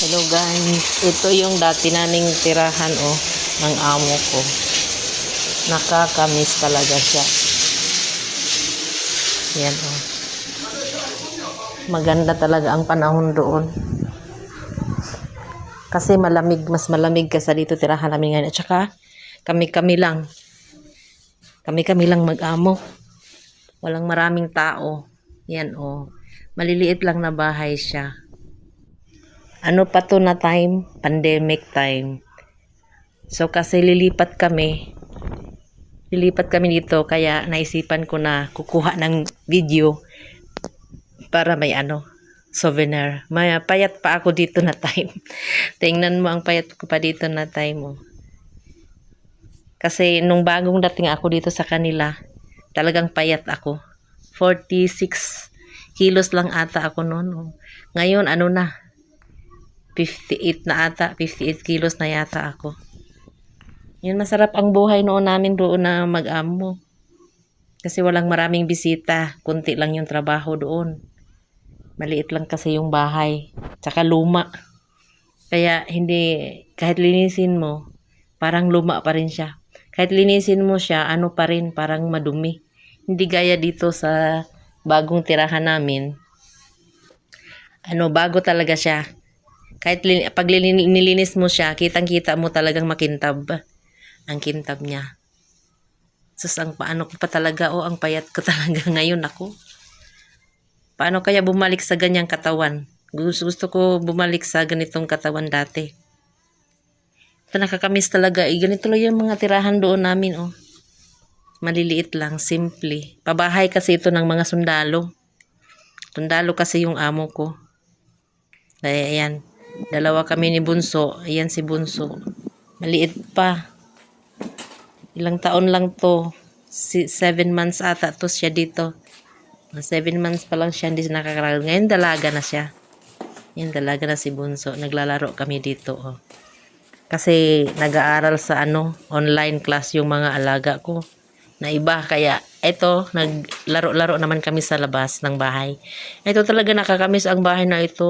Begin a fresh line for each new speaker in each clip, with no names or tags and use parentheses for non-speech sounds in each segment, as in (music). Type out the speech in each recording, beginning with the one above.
Hello guys, ito yung dati naming tirahan oh, ng amo ko. Nakakamiss talaga siya. Yan oh. Maganda talaga ang panahon doon. Kasi malamig, mas malamig kasi dito tirahan namin ngayon. At saka, kami-kami lang. Kami-kami lang mag-amo. Walang maraming tao. Yan oh. Maliliit lang na bahay siya ano pa to na time? Pandemic time. So kasi lilipat kami. Lilipat kami dito kaya naisipan ko na kukuha ng video para may ano, souvenir. May payat pa ako dito na time. (laughs) Tingnan mo ang payat ko pa dito na time oh. Kasi nung bagong dating ako dito sa kanila, talagang payat ako. 46 kilos lang ata ako noon. oh. Ngayon ano na, 58 na ata, 58 kilos na yata ako. Yun, masarap ang buhay noon namin doon na mag-amo. Kasi walang maraming bisita, kunti lang yung trabaho doon. Maliit lang kasi yung bahay, tsaka luma. Kaya hindi, kahit linisin mo, parang luma pa rin siya. Kahit linisin mo siya, ano pa rin, parang madumi. Hindi gaya dito sa bagong tirahan namin. Ano, bago talaga siya kahit pag lin- nilinis mo siya, kitang-kita mo talagang makintab ang kintab niya. Sus, ang paano ko pa talaga, oh, ang payat ko (laughs) talaga ngayon ako. Paano kaya bumalik sa ganyang katawan? Gusto, gusto ko bumalik sa ganitong katawan dati. Ito nakakamiss talaga. Eh, ganito lang yung mga tirahan doon namin, oh. Maliliit lang, simple. Pabahay kasi ito ng mga sundalo. Sundalo kasi yung amo ko. Kaya ayan, Dalawa kami ni Bunso. Ayan si Bunso. Maliit pa. Ilang taon lang to. Si, seven months ata to siya dito. Mga Seven months pa lang siya hindi siya nakakaragal. Ngayon dalaga na siya. Yan dalaga na si Bunso. Naglalaro kami dito. Oh. Kasi nag-aaral sa ano, online class yung mga alaga ko na iba. Kaya ito, naglaro-laro naman kami sa labas ng bahay. Ito talaga nakakamiss ang bahay na ito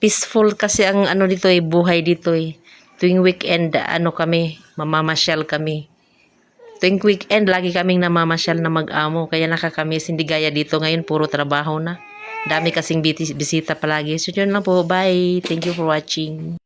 peaceful kasi ang ano dito eh, buhay dito eh. Tuwing weekend, ano kami, mamamasyal kami. Tuwing weekend, lagi kaming namamasyal na mag-amo. Kaya nakakamiss, hindi gaya dito. Ngayon, puro trabaho na. Dami kasing bisita palagi. So, yun lang po. Bye. Thank you for watching.